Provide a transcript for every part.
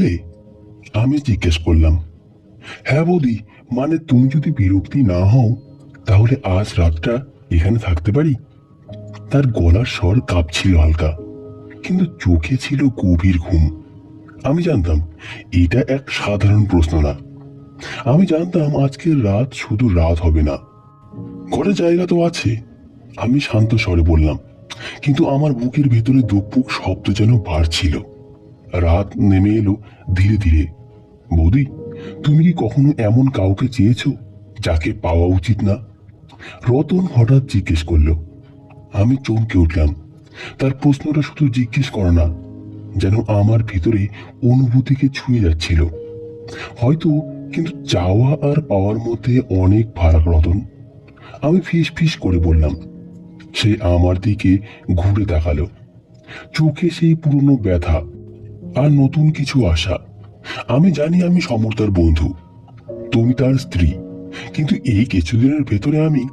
থাকলে আমি জিজ্ঞেস করলাম হ্যাঁ বৌদি মানে তুমি যদি বিরক্তি না হও, তাহলে আজ রাতটা এখানে থাকতে পারি? তার গলার স্বর কাঁপছিল হালকা, কিন্তু চোখে ছিল গভীর ঘুম। আমি জানতাম, এটা এক সাধারণ প্রশ্ন না। আমি জানতাম আজকের রাত শুধু রাত হবে না। ঘরে জায়গা তো আছে। আমি শান্ত স্বরে বললাম, কিন্তু আমার বুকের ভেতরে দুপুক শব্দ যেন বাড়ছিল। রাত নেমে এলো ধীরে ধীরে। বৌদি, তুমি কি কখনো এমন কাউকে চেয়েছো যাকে পাওয়া উচিত না? রতন হঠাৎ জিজ্ঞেস করল। আমি চমকে উঠলাম। তার প্রশ্নটা শুধু জিজ্ঞেস করা না, যেন আমার ভিতরে অনুভূতিকে ছুঁয়ে যাচ্ছিল। হয়তো, কিন্তু চাওয়া আর পাওয়ার মধ্যে অনেক ফারাক রতন। আমি ফিস ফিস করে বললাম। সে আমার দিকে ঘুরে তাকালো। চোখে সেই পুরনো ব্যথা আর নতুন কিছু আশা। আমি জানি আমি সমর্তার বন্ধু। তুমি তার স্ত্রী। কিন্তু এই কিছুদিনের ভেতরে আমি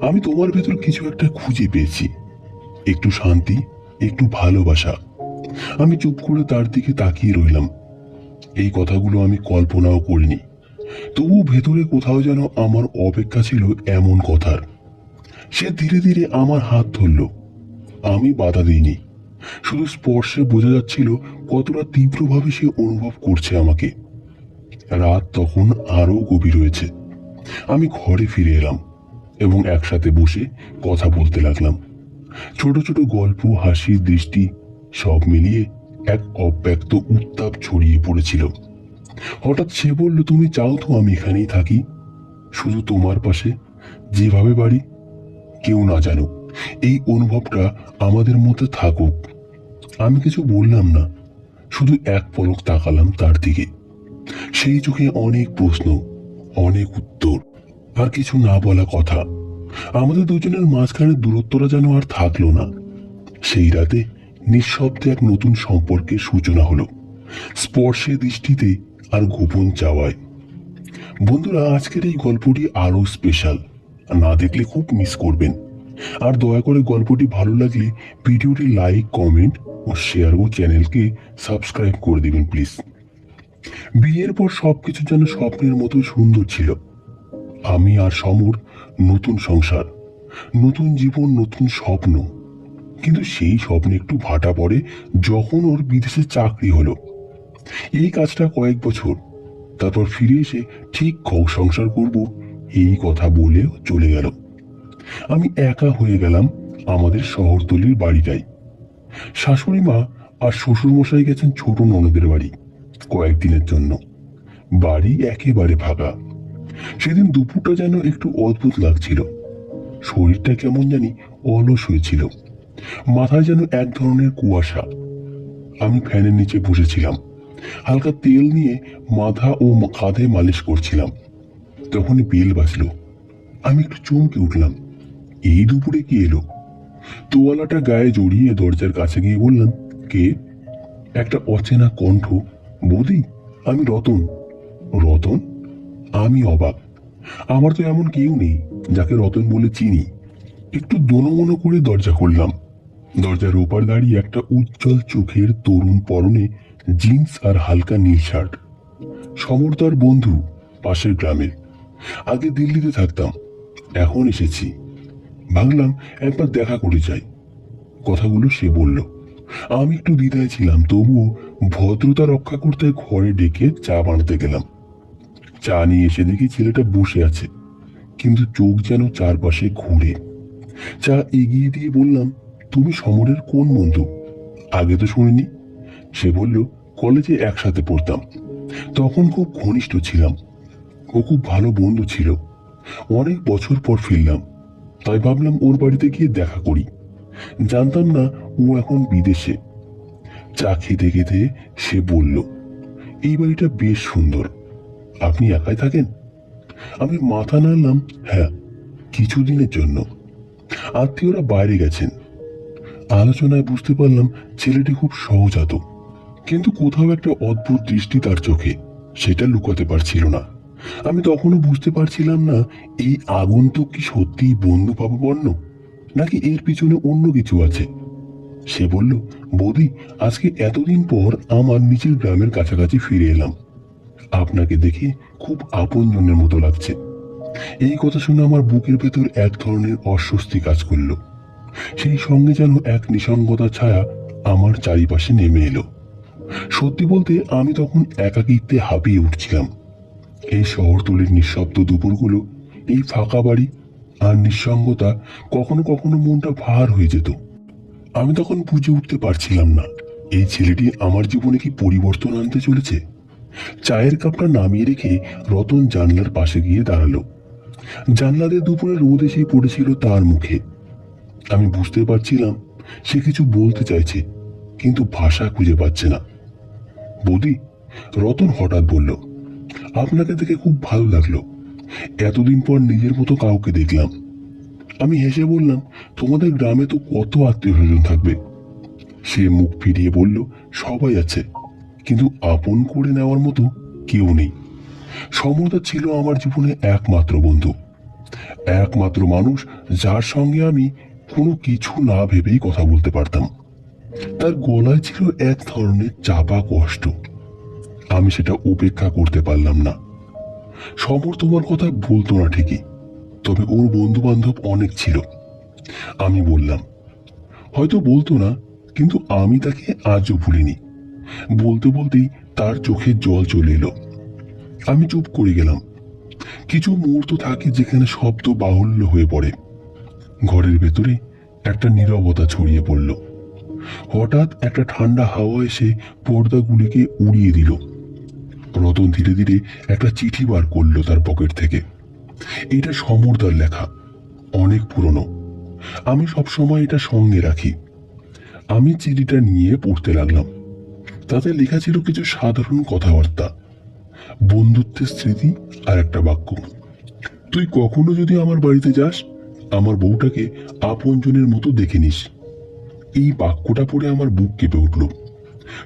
আমি তোমার ভেতর কিছু একটা খুঁজে পেয়েছি। একটু শান্তি, একটু ভালোবাসা। আমি চুপ করে তার দিকে তাকিয়ে রইলাম। এই কথাগুলো আমি কল্পনাও করিনি। তবু ভেতরে কোথাও যেন আমার অপেক্ষা ছিল এমন কথার। সে ধীরে ধীরে আমার হাত ধরল। আমি বাধা দিইনি। শুধু স্পর্শে বোঝা যাচ্ছিল কতটা তীব্রভাবে সে অনুভব করছে আমাকে। রাত তখন আরও গভীর হয়েছে। আমি ঘরে ফিরে এলাম এবং একসাথে বসে কথা বলতে লাগলাম। ছোট ছোট গল্প, হাসি, দৃষ্টি, সব মিলিয়ে এক অব্যক্ত উত্তাপ ছড়িয়ে পড়েছিল। হঠাৎ সে বলল, তুমি চাও তো আমি এখানেই থাকি? শুধু তোমার পাশে, যেভাবে বাড়ি কেউ না জানুক। এই অনুভবটা আমাদের মধ্যে থাকুক। আমি কিছু বললাম না, শুধু এক পলক তাকালাম তার দিকে। সেই চোখে অনেক প্রশ্ন, অনেক উত্তর, আর কিছু না বলা কথা। আমাদের দুজনের মাঝখানে দূরত্বটা যেন আর থাকল না। সেই রাতে নিঃশব্দে এক নতুন সম্পর্কের সূচনা হলো। স্পর্শে দৃষ্টিতে আর গোপন চাওয়ায়। বন্ধুরা, আজকের এই গল্পটি আরও স্পেশাল না দেখলে খুব মিস করবেন। আর দয়া করে গল্পটি ভালো লাগলে ভিডিওটি লাইক, কমেন্ট ও শেয়ার ও চ্যানেলকে সাবস্ক্রাইব করে দিবেন, প্লিজ। বিয়ের পর সবকিছু যেন স্বপ্নের মতো সুন্দর ছিল। আমি আর সমর নতুন সংসার, নতুন জীবন, নতুন স্বপ্ন। কিন্তু সেই স্বপ্নে একটু ভাটা পড়ে যখন ওর বিদেশে চাকরি হলো। এই কাজটা কয়েক বছর। তারপর ফিরে এসে ঠিক সংসার করব, এই কথা বলে চলে গেল। আমি একা হয়ে গেলাম আমাদের শহরতলির বাড়িটাই। শাশুড়ি মা আর শ্বশুর মশাই গেছেন ছোট ননদের বাড়ি কয়েকদিনের জন্য। বাড়ি একেবারে ফাঁকা। সেদিন দুপুরটা যেন একটু অদ্ভুত লাগছিল। শরীরটা কেমন জানি অলস হয়েছিল। মাথায় যেন এক ধরনের কুয়াশা। আমি ফ্যানের নিচে বসেছিলাম। হালকা তেল নিয়ে মাথা ও কাঁধে মালিশ করছিলাম। তখনই বেল বাজলো। আমি একটু চমকে উঠলাম। এই দুপুরে কি এলো? তোয়ালাটা গায়ে জড়িয়ে দরজার কাছে গিয়ে বললাম, কে? একটা অচেনা কণ্ঠ, বৌদি, আমি রতন। রতন? আমি অবাক। আমার তো এমন কেউ নেই যাকে রতন বলে চিনি। একটু দোনমনো করে দরজা খুললাম। দরজার ওপার দাঁড়িয়ে একটা উজ্জ্বল চোখের তরুণ পরনে জিন্স আর হালকা নীল শার্ট। সমর্তার বন্ধু পাশের গ্রামের। আগে দিল্লিতে থাকতাম, এখন এসেছি। ভাবলাম একবার দেখা করে যাই। কথাগুলো সে বলল, আমি একটু দ্বিধায় ছিলাম, তবুও ভদ্রতা রক্ষা করতে ঘরে ডেকে চা বানাতে গেলাম। চা নিয়ে এসে দেখি ছেলেটা বসে আছে, কিন্তু চোখ যেন চারপাশে ঘুরে। চা এগিয়ে দিয়ে বললাম, তুমি সমরের কোন বন্ধু? আগে তো শুনিনি। সে বলল, কলেজে একসাথে পড়তাম। তখন খুব ঘনিষ্ঠ ছিলাম। ও খুব ভালো বন্ধু ছিল। অনেক বছর পর ফিরলাম। তাই ভাবলাম ওর বাড়িতে গিয়ে দেখা করি। জানতাম না ও এখন বিদেশে। চা খেতে খেতে সে বলল, এই বাড়িটা বেশ সুন্দর। আপনি একাই থাকেন? আমি মাথা নাড়লাম হ্যাঁ কিছুদিনের জন্য। আত্মীয়রা বাইরে গেছেন। আলোচনায় বুঝতে পারলাম ছেলেটি খুব সহজাত। কিন্তু কোথাও একটা অদ্ভুত দৃষ্টি তার চোখে, সেটা লুকাতে পারছিল না। আমি তখনও বুঝতে পারছিলাম না, এই আগন্তুক কি সত্যিই বন্ধু পাববর্ণ নাকি এর পিছনে অন্য কিছু আছে? সে বলল, বৌদি, আজকে এতদিন পর আমার নিজের গ্রামের কাছাকাছি ফিরে এলাম। আপনাকে দেখে খুব আপনজনের মতো লাগছে। এই কথা শুনে আমার বুকের ভেতর এক ধরনের অস্বস্তি কাজ করল। সেই সঙ্গে যেন এক নিসঙ্গতা ছায়া আমার চারিপাশে নেমে এলো। সত্যি বলতে আমি তখন একাকিত্বে হাঁপিয়ে উঠছিলাম। এই শহরতলির নিঃশব্দ দুপুরগুলো, এই ফাঁকা বাড়ি আর নিঃসঙ্গতা কখনো কখনো মনটা ভার হয়ে যেত। আমি তখন বুঝে উঠতে পারছিলাম না, এই ছেলেটি আমার জীবনে কি পরিবর্তন আনতে চলেছে? চায়ের কাপটা নামিয়ে রেখে রতন জানলার পাশে গিয়ে দাঁড়াল। জানলাতে দুপুরে রোদ এসে পড়েছিল তার মুখে। আমি বুঝতে পারছিলাম সে কিছু বলতে চাইছে, কিন্তু ভাষা খুঁজে পাচ্ছে না। বৌদি, রতন হঠাৎ বলল আপনাকে দেখে খুব ভালো লাগল। এতদিন পর নিজের মতো কাউকে দেখলাম। আমি হেসে বললাম, তোমাদের গ্রামে তো কত আত্মীয় স্বজন থাকবে? সে মুখ ফিরিয়ে বলল, সবাই আছে। কিন্তু আপন করে নেওয়ার মতো কেউ নেই। সমতা ছিল আমার জীবনে একমাত্র বন্ধু। একমাত্র মানুষ যার সঙ্গে আমি কোনো কিছু না ভেবেই কথা বলতে পারতাম। তার গলায় ছিল এক ধরনের চাপা কষ্ট। আমি সেটা উপেক্ষা করতে পারলাম না। সমর তোমার কথা বলতো না ঠিকই, তবে ওর বন্ধু বান্ধব অনেক ছিল। আমি বললাম, হয়তো বলতো না, কিন্তু আমি তাকে আজও ভুলিনি। বলতে বলতেই তার চোখে জল চলে এলো। আমি চুপ করে গেলাম। কিছু মুহূর্ত থাকে যেখানে শব্দ বাহুল্য হয়ে পড়ে। ঘরের ভেতরে একটা নীরবতা ছড়িয়ে পড়ল। হঠাৎ একটা ঠান্ডা হাওয়া এসে পর্দাগুলিকে উড়িয়ে দিল। রতন ধীরে ধীরে একটা চিঠি বার করল তার পকেট থেকে। এটা সমরদার লেখা, অনেক পুরনো। আমি সবসময় এটা সঙ্গে রাখি। আমি চিঠিটা নিয়ে পড়তে লাগলাম। তাতে লেখা ছিল কিছু সাধারণ কথাবার্তা, বন্ধুত্বের স্মৃতি আর একটা বাক্য। তুই কখনো যদি আমার বাড়িতে যাস, আমার বউটাকে আপনজনের মতো দেখে নিস। এই বাক্যটা পড়ে আমার বুক কেঁপে উঠল।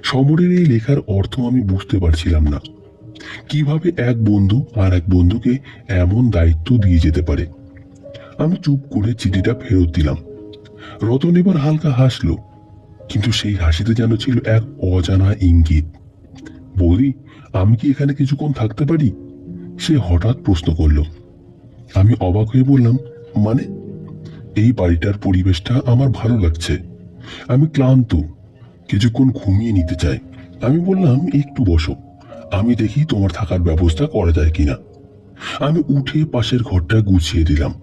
সমরের এই লেখার অর্থ আমি বুঝতে পারছিলাম না। কীভাবে এক বন্ধু আর এক বন্ধুকে এমন দায়িত্ব দিয়ে যেতে পারে? আমি চুপ করে চিঠিটা ফেরত দিলাম। রতন এবার হালকা হাসলো, কিন্তু সেই হাসিতে যেন ছিল এক অজানা ইঙ্গিত। বৌদি, আমি কি এখানে কিছুক্ষণ থাকতে পারি? সে হঠাৎ প্রশ্ন করল। আমি অবাক হয়ে বললাম মানে? এই বাড়িটার পরিবেশটা আমার ভালো লাগছে। আমি ক্লান্ত, কিছুক্ষণ ঘুমিয়ে নিতে চাই। আমি বললাম, একটু বসো। আমি দেখি তোমার থাকার ব্যবস্থা করা যায় কিনা। আমি উঠে পাশের ঘরটা গুছিয়ে দিলাম।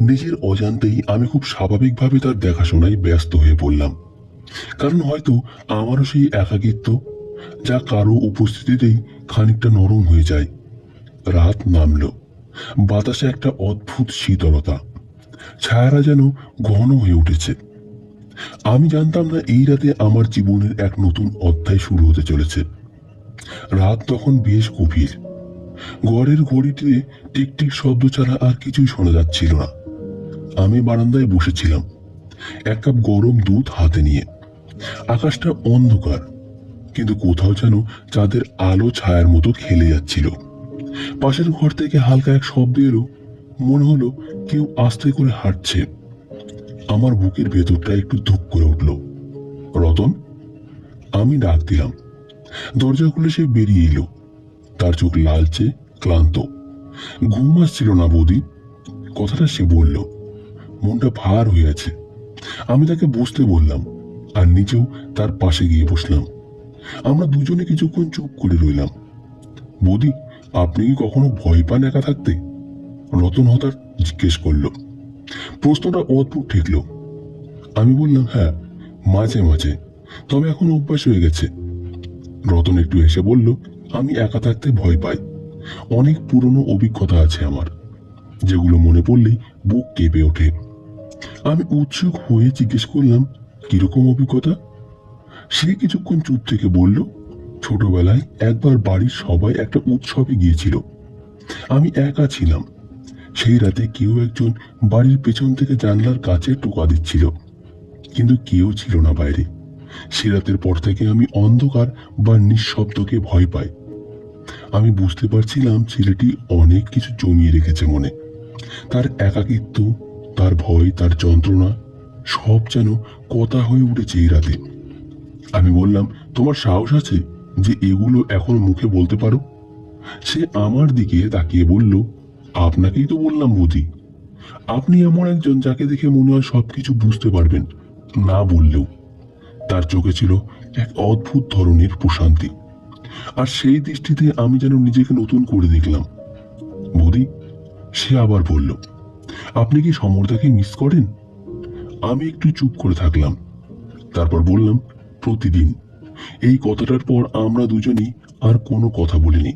নিজের অজান্তেই আমি খুব স্বাভাবিকভাবে তার দেখাশোনায় ব্যস্ত হয়ে পড়লাম। কারণ হয়তো আমারও সেই একাকিত্ব, যা কারও উপস্থিতিতেই খানিকটা নরম হয়ে যায়। রাত নামলো। বাতাসে একটা অদ্ভুত শীতলতা। ছায়ারা যেন ঘন হয়ে উঠেছে। আমি জানতাম না এই রাতে আমার জীবনের এক নতুন অধ্যায় শুরু হতে চলেছে। রাত তখন বেশ গভীর। ঘরের ঘড়িতে টিকটিক শব্দ ছাড়া আর কিছুই শোনা যাচ্ছিল না। আমি বারান্দায় বসেছিলাম, এক কাপ গরম দুধ হাতে নিয়ে। আকাশটা অন্ধকার, কিন্তু কোথাও যেন চাঁদের আলো ছায়ার মতো খেলে যাচ্ছিল। পাশের ঘর থেকে হালকা এক শব্দ এলো, মনে হলো কেউ আস্তে করে হাঁটছে। আমার বুকের ভেতরটা একটু ধুক করে উঠল। রতন, আমি ডাক দিলাম। দরজা খুলে সে বেরিয়ে এলো। তার চোখ লালচে, ক্লান্ত। ঘুম আসছিল না বৌদি। কথাটা সে বলল, মনটা ভার হয়ে আছে। আমি তাকে বসতে বললাম, আর নিজেও তার পাশে গিয়ে বসলাম। আমরা দুজনে কিছুক্ষণ চুপ করে রইলাম। বৌদি, আপনি কি কখনো ভয় পান একা থাকতে? রতন হতার জিজ্ঞেস করল। প্রশ্নটা অদ্ভুত ঠেকল। আমি বললাম হ্যাঁ মাঝে মাঝে। তবে এখন অভ্যাস হয়ে গেছে। রতন একটু এসে বলল, আমি একা থাকতে ভয় পাই। অনেক পুরনো অভিজ্ঞতা আছে আমার, যেগুলো মনে পড়লেই বুক কেঁপে ওঠে। আমি উৎসুক হয়ে জিজ্ঞেস করলাম, কীরকম অভিজ্ঞতা? সে কিছুক্ষণ চুপ থেকে বলল, ছোটবেলায় একবার বাড়ির সবাই একটা উৎসবে গিয়েছিল। আমি একা ছিলাম। সেই রাতে কেউ একজন বাড়ির পেছন থেকে জানলার কাছে টোকা দিচ্ছিল। কিন্তু কেউ ছিল না বাইরে। সে রাতের পর থেকে আমি অন্ধকার বা নিঃশব্দকে ভয় পাই। আমি বুঝতে পারছিলাম ছেলেটি অনেক কিছু জমিয়ে রেখেছে মনে। তার একাকিত্ব, তার ভয়, তার যন্ত্রণা, সব যেন কথা হয়ে উঠেছে এই রাতে। আমি বললাম, তোমার সাহস আছে যে এগুলো এখন মুখে বলতে পারো? সে আমার দিকে তাকিয়ে বলল, আপনাকেই তো বললাম বুঝি। আপনি এমন একজন যাকে দেখে মনে হয় সবকিছু বুঝতে পারবেন, না বললেও। তার চোখে ছিল এক অদ্ভুত ধরনের প্রশান্তি। আর সেই দৃষ্টিতে আমি যেন নিজেকে নতুন করে দেখলাম। বৌদি, সে আবার বলল, আপনি কি সমরদাকে মিস করেন? আমি একটু চুপ করে থাকলাম। তারপর বললাম, প্রতিদিন। এই কথাটার পর আমরা দুজনই আর কোনো কথা বলিনি।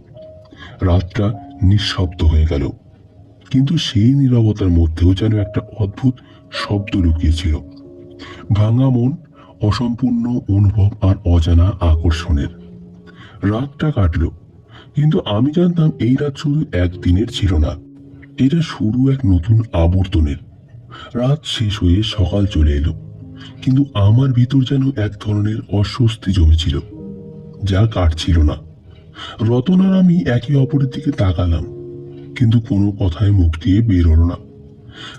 রাতটা নিঃশব্দ হয়ে গেল। কিন্তু সেই নীরবতার মধ্যেও যেন একটা অদ্ভুত শব্দ লুকিয়েছিল। ভাঙা মন অসম্পূর্ণ অনুভব আর অজানা আকর্ষণের। রাতটা কাটলো, কিন্তু আমি জানতাম এই রাত শুধু একদিনের ছিল না, এটা শুরু এক নতুন আবর্তনের। রাত শেষ হয়ে সকাল চলে এলো, কিন্তু আমার ভিতর যেন এক ধরনের অস্বস্তি জমেছিল, যা কাটছিল না। রতন আর আমি একে অপরের দিকে তাকালাম, কিন্তু কোনো কথায় মুখ দিয়ে বেরোলো না।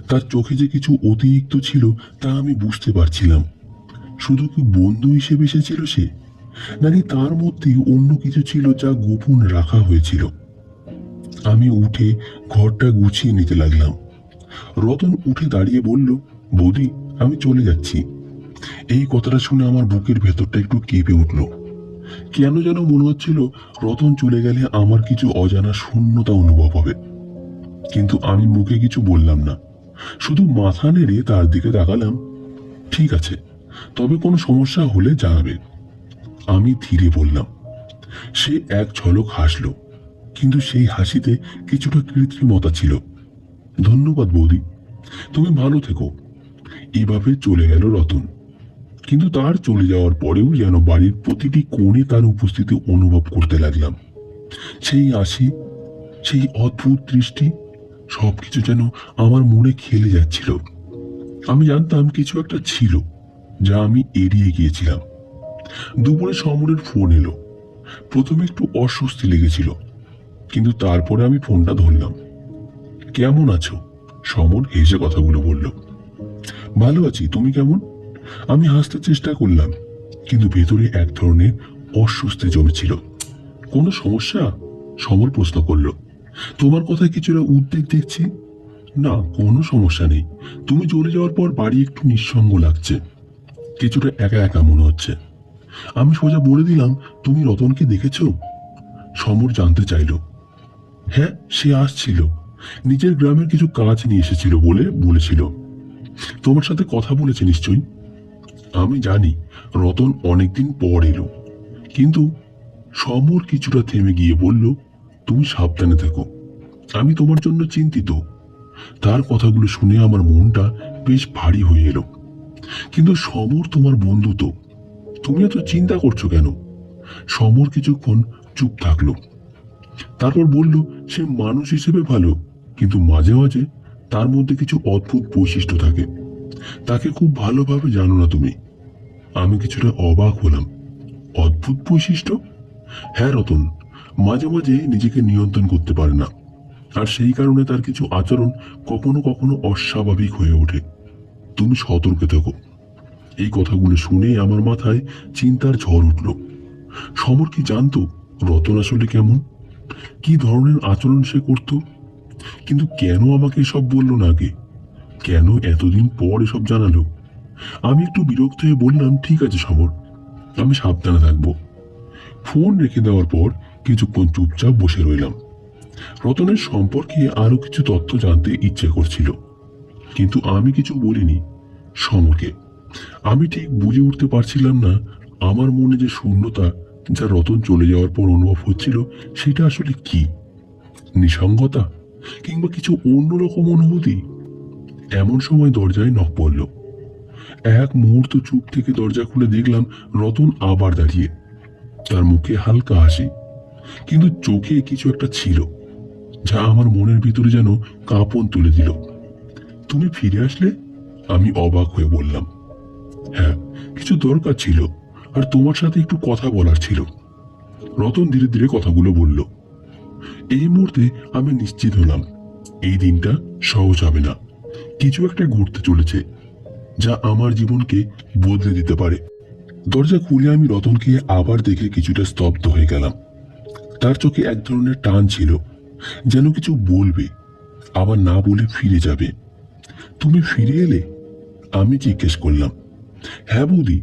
তার চোখে যে কিছু অতিরিক্ত ছিল তা আমি বুঝতে পারছিলাম। শুধু কি বন্ধু হিসেবে এসেছিল সে? নাকি তার মধ্যে অন্য কিছু ছিল যা গোপন রাখা হয়েছিল? আমি উঠে ঘরটা গুছিয়ে নিতে লাগলাম। রতন উঠে দাঁড়িয়ে বলল, বৌদি, আমি চলে যাচ্ছি। এই কথাটা শুনে আমার বুকের ভেতরটা একটু কেঁপে উঠল। কেন যেন মনে হচ্ছিল রতন চলে গেলে আমার কিছু অজানা শূন্যতা অনুভব হবে। কিন্তু আমি মুখে কিছু বললাম না। শুধু মাথা নেড়ে তার দিকে তাকালাম। ঠিক আছে তবে কোনো সমস্যা হলে জানাবে। আমি ধীরে বললাম, সে এক ঝলক হাসল, কিন্তু সেই হাসিতে কিছুটা কৃত্রিমতা ছিল। ধন্যবাদ বৌদি, তুমি ভালো থেকো। এভাবে চলে গেল রতন। কিন্তু তার চলে যাওয়ার পরেও যেন বাড়ির প্রতিটি কোণে তার উপস্থিতি অনুভব করতে লাগলাম। সেই আসি সেই অদ্ভুত দৃষ্টি, সবকিছু যেন আমার মনে খেলে যাচ্ছিল। আমি জানতাম কিছু একটা ছিল। যা আমি এড়িয়ে গিয়েছিলাম। দুপুরে সমরের ফোন এলো। প্রথমে একটু অস্বস্তি লেগেছিল, কিন্তু তারপরে আমি ফোনটা ধরলাম। কেমন আছো? সমর হেসে কথাগুলো বলল। ভালো আছি, তুমি কেমন? আমি হাসতে চেষ্টা করলাম, কিন্তু ভেতরে এক ধরনের অস্বস্তি জমেছিল। কোনো সমস্যা? সমর প্রশ্ন করল। তোমার কথায় কিছুটা উদ্বেগ দেখছি? না, কোনো সমস্যা নেই। তুমি চলে যাওয়ার পর বাড়ি একটু নিঃসঙ্গ লাগছে। কিছুটা একা একা মনে হচ্ছে। আমি সোজা বলে দিলাম, তুমি রতনকে দেখেছ? সমর জানতে চাইলো। হ্যাঁ সে আসছিল। নিজের গ্রামের কিছু কাজ নিয়ে এসেছিল বলে বলেছিল। তোমার সাথে কথা বলেছে নিশ্চয়ই? আমি জানি, রতন অনেকদিন পর এলো। কিন্তু সমর কিছুটা থেমে গিয়ে বলল, তুমি সাবধানে থেকো। আমি তোমার জন্য চিন্তিত। তার কথাগুলো শুনে আমার মনটা বেশ ভারী হয়ে এলো। কিন্তু সমর তোমার বন্ধু তো। তুমি এত চিন্তা করছ কেন? সমর কিছুক্ষণ চুপ থাকল। তারপর বলল, সে মানুষ হিসেবে ভালো, কিন্তু মাঝে মাঝে তার মধ্যে কিছু অদ্ভুত বৈশিষ্ট্য থাকে। তাকে খুব ভালোভাবে জানো না তুমি। আমি কিছুটা অবাক হলাম। অদ্ভুত বৈশিষ্ট্য? হ্যাঁ রতন, মাঝে মাঝে নিজেকে নিয়ন্ত্রণ করতে পারে না। আর সেই কারণে তার কিছু আচরণ কখনো কখনো অস্বাভাবিক হয়ে ওঠে। তুমি সতর্কে থেকো। এই কথাগুলো শুনে আমার মাথায় চিন্তার ঝড় উঠল। সমর কি জানতো রতন আসলে কেমন? কি ধরনের আচরণ সে করত? কিন্তু কেন আমাকে সব বলল না আগে? কেন এতদিন পর এসব জানালো? আমি একটু বিরক্ত হয়ে বললাম, ঠিক আছে সমর, আমি সাবধানে থাকব। ফোন রেখে দেওয়ার পর কিছুক্ষণ চুপচাপ বসে রইলাম। রতনের সম্পর্কে আরও কিছু তথ্য জানতে ইচ্ছে করছিল। কিন্তু আমি কিছু বলিনি। সমরকে আমি ঠিক বুঝে উঠতে পারছিলাম না আমার মনে যে শূন্যতা যা রতন চলে যাওয়ার পর অনুভব হচ্ছিল, সেটা আসলে কি? নিসঙ্গতা কিংবা কিছু অন্যরকম অনুভূতি? এমন সময় দরজায় নখ পড়ল। এক মুহূর্ত চুপ থেকে দরজা খুলে দেখলাম রতন আবার দাঁড়িয়ে। তার মুখে হালকা হাসি, কিন্তু চোখে কিছু একটা ছিল, যা আমার মনের ভিতরে যেন কাঁপন তুলে দিল। তুমি ফিরে আসলে, আমি অবাক হয়ে বললাম হ্যাঁ কিছু দরকার ছিল আর তোমার সাথে একটু কথা বলার ছিল। রতন ধীরে ধীরে কথাগুলো বলল, এই মুহূর্তে আমি নিশ্চিত হলাম, এই দিনটা সহজ হবে না। কিছু একটা ঘটতে চলেছে যা আমার জীবনকে বদলে দিতে পারে। দরজা খুলে আমি রতনকে আবার দেখে কিছুটা স্তব্ধ হয়ে গেলাম। তার চোখে এক ধরনের টান ছিল, যেন কিছু বলবে, আবার না বলে ফিরে যাবে। তুমি ফিরে এলে, আমি জিজ্ঞেস করলাম হ্যাঁ বৌদি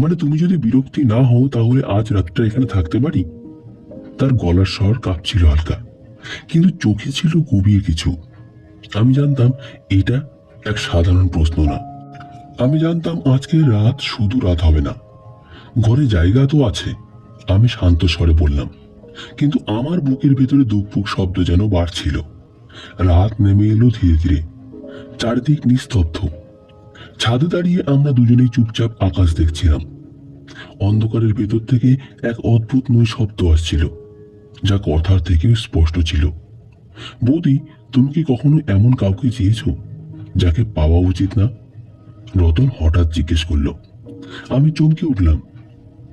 মানে তুমি যদি বিরক্তি না হও তাহলে আজ রাতটা এখানে থাকতে পারি? তার গলার স্বর কাঁপছিল হালকা, কিন্তু চোখে ছিল গভীর কিছু। আমি জানতাম এটা এক সাধারণ প্রশ্ন না। আমি জানতাম আজকে রাত শুধু রাত হবে না, ঘরে জায়গা তো আছে, আমি শান্ত স্বরে বললাম, কিন্তু আমার বুকের ভেতরে দুপুক শব্দ যেন বাড়ছিল। রাত নেমে এলো ধীরে ধীরে চারদিক নিস্তব্ধ। ছাদে দাঁড়িয়ে আমরা দুজনেই চুপচাপ আকাশ দেখছিলাম। অন্ধকারের ভেতর থেকে এক অদ্ভুত নৈ শব্দ আসছিল, যা কথার থেকেও স্পষ্ট ছিল। বৌদি, তুমি কি কখনো এমন কাউকে চেয়েছো যাকে পাওয়া উচিত না? রতন হঠাৎ জিজ্ঞেস করল। আমি চমকে উঠলাম।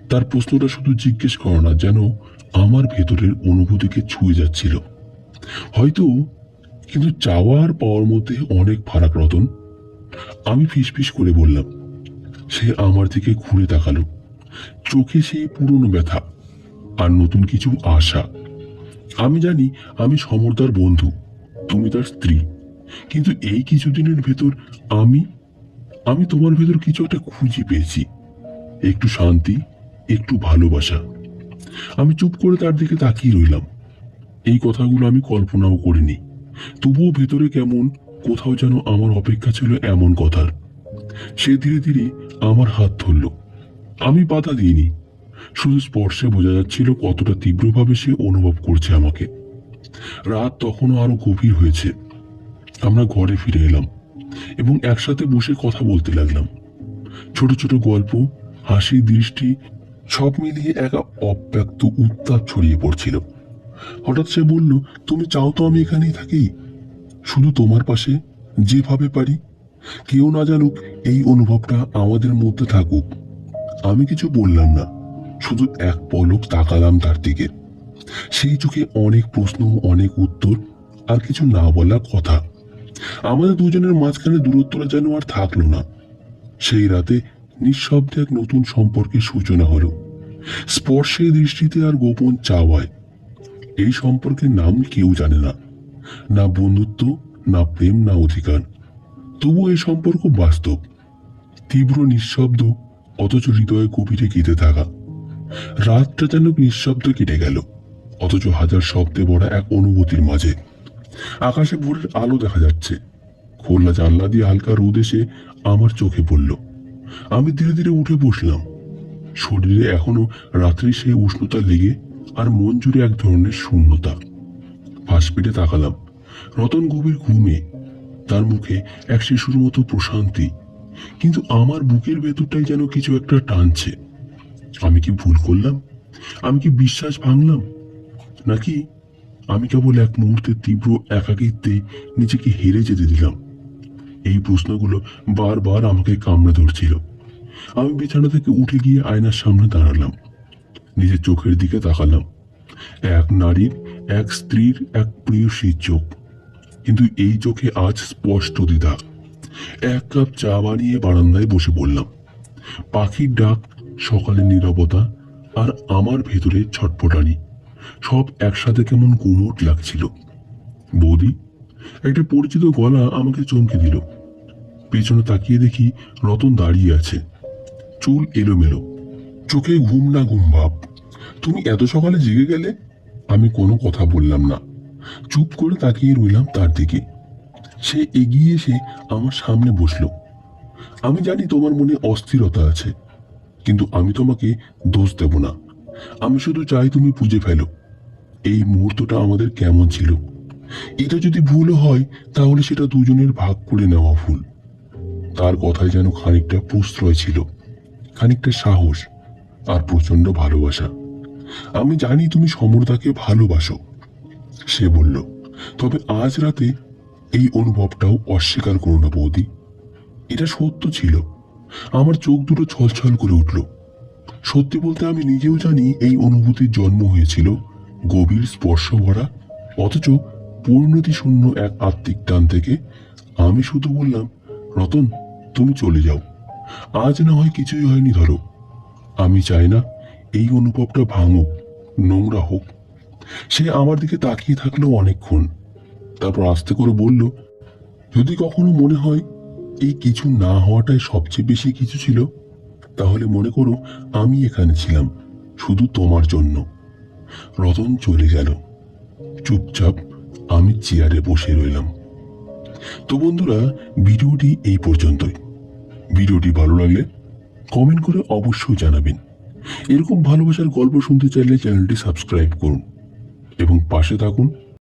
তার প্রশ্নটা শুধু জিজ্ঞেস করা না, যেন আমার ভেতরের অনুভূতিকে ছুঁয়ে যাচ্ছিল। হয়তো কিন্তু চাওয়ার পাওয়ার মধ্যে অনেক ফারাক রতন। আমি ফিসফিস করে বললাম, সে আমার দিকে ঘুরে তাকালো। চোখে সেই পুরনো ব্যথা আর নতুন কিছু আশা। আমি জানি আমি সমর্দার বন্ধু, তুমি তার স্ত্রী। কিন্তু এই কিছুদিনের ভেতর আমি আমি তোমার ভেতর কিছু একটা খুঁজে পেয়েছি। একটু শান্তি, একটু ভালোবাসা। আমি চুপ করে তার দিকে তাকিয়ে রইলাম। এই কথাগুলো আমি কল্পনাও করিনি। তবুও ভেতরে কেমন, কোথাও যেন আমার অপেক্ষা ছিল এমন কথার। সে ধীরে ধীরে আমার হাত ধরল। আমি বাধা দিইনি। শুধু স্পর্শে বোঝা যাচ্ছিল কতটা তীব্রভাবে সে অনুভব করছে আমাকে। রাত তখনও আরও গভীর হয়েছে। আমরা ঘরে ফিরে এলাম এবং একসাথে বসে কথা বলতে লাগলাম। ছোট ছোট গল্প, হাসি, দৃষ্টি, সব মিলিয়ে এক অব্যক্ত উত্তাপ ছড়িয়ে পড়ছিল। হঠাৎ সে বলল, তুমি চাও তো আমি এখানেই থাকি। শুধু তোমার পাশে যেভাবে পারি। কেউ না জানুক এই অনুভবটা আমাদের মধ্যে থাকুক। আমি কিছু বললাম না, শুধু এক পলক তাকালাম তার দিকে। সেই চোখে অনেক প্রশ্ন, অনেক উত্তর, আর কিছু না বলা কথা। আমাদের দুজনের মাঝখানে দূরত্বটা যেন আর থাকল না। সেই রাতে নিঃশব্দে এক নতুন সম্পর্কের সূচনা হলো। স্পর্শে দৃষ্টিতে আর গোপন চাওয়ায় এই সম্পর্কের নাম কেউ জানে না। না বন্ধুত্ব, না প্রেম, না অধিকার। তবু এই সম্পর্ক বাস্তব। তীব্র নিঃশব্দ, অথচ হৃদয়ে গভীরে কেঁদে থাকা। রাতটা যেন নিঃশব্দ কেটে গেল, অথচ হাজার শব্দে ভরা এক অনুভূতির মাঝে। আকাশে ভোরের আলো দেখা যাচ্ছে। খোলা জানলা দিয়ে হালকা রোদ এসে আমার চোখে পড়ল। আমি ধীরে ধীরে উঠে বসলাম। শরীরে এখনও রাত্রি সেই উষ্ণতা লেগে আর মন জুড়ে এক ধরনের শূন্যতা। ফাঁস পেটে তাকালাম। রতন গভীর ঘুমে। তার মুখে এক শিশুর মতো প্রশান্তি। কিন্তু আমার বুকের ভেতরটাই যেন কিছু একটা টানছে। আমি কি ভুল করলাম? আমি কি বিশ্বাস ভাঙলাম? নাকি আমি কেবল এক মুহূর্তে তীব্র একাকিত্বে নিজেকে হেরে যেতে দিলাম? এই প্রশ্নগুলো বারবার আমাকে কামড়ে ধরছিল। আমি বিছানা থেকে উঠে গিয়ে আয়নার সামনে দাঁড়ালাম। নিজের চোখের দিকে তাকালাম। এক নারীর, এক স্ত্রীর, এক প্রিয়সীর চোখ। কিন্তু এই চোখে আজ স্পষ্ট দ্বিধা। এক কাপ চা বানিয়ে বারান্দায় বসে বললাম পাখির ডাক, সকালের নিরবতা আর আমার ভেতরে ছটপটানি, সব একসাথে কেমন গুমোট লাগছিল। বৌদি, একটা পরিচিত গলা আমাকে চমকে দিল। পেছনে তাকিয়ে দেখি রতন দাঁড়িয়ে আছে। চুল এলোমেলো। চোখে ঘুম না ঘুম ভাব। তুমি এত সকালে জেগে গেলে আমি কোনো কথা বললাম না। চুপ করে তাকিয়ে রইলাম তার দিকে। সে এগিয়ে এসে আমার সামনে বসল। আমি জানি তোমার মনে অস্থিরতা আছে, কিন্তু আমি তোমাকে দোষ দেব না। আমি শুধু চাই তুমি বুঝে ফেলো, এই মুহূর্তটা আমাদের কেমন ছিল। এটা যদি ভুলও হয়, তাহলে সেটা দুজনের ভাগ করে নেওয়া ভুল। তার কথায় যেন খানিকটা প্রশ্রয় ছিল, খানিকটা সাহস। আর প্রচণ্ড ভালোবাসা। আমি জানি তুমি সমরদাকে ভালোবাসো, সে বলল। তবে আজ রাতে এই অনুভবটাও অস্বীকার করো না বৌদি। এটা সত্য ছিল। আমার চোখ দুটো ছলছল করে উঠল। সত্যি বলতে আমি নিজেও জানি এই অনুভূতির জন্ম হয়েছিল গভীর স্পর্শ ভরা, অথচ পরিণতি শূন্য এক আত্মিক টান থেকে। আমি শুধু বললাম, রতন, তুমি চলে যাও। আজ না হয় কিছুই হয়নি ধরো। আমি চাই না এই অনুভবটা ভাঙুক, নোংরা হোক। সে আমার দিকে তাকিয়ে থাকল অনেকক্ষণ। তারপর আস্তে করে বলল, যদি কখনো মনে হয় এই কিছু না হওয়াটাই সবচেয়ে বেশি কিছু ছিল, তাহলে মনে করো আমি এখানে ছিলাম, শুধু তোমার জন্য। রতন চলে গেল। চুপচাপ আমি চেয়ারে বসে রইলাম। তো বন্ধুরা, ভিডিওটি এই পর্যন্তই। ভিডিওটি ভালো লাগলে কমেন্ট করে অবশ্যই জানাবেন। এরকম ভালোবাসার গল্প শুনতে চাইলে চ্যানেলটি সাবস্ক্রাইব করুন এবং পাশে থাকুন।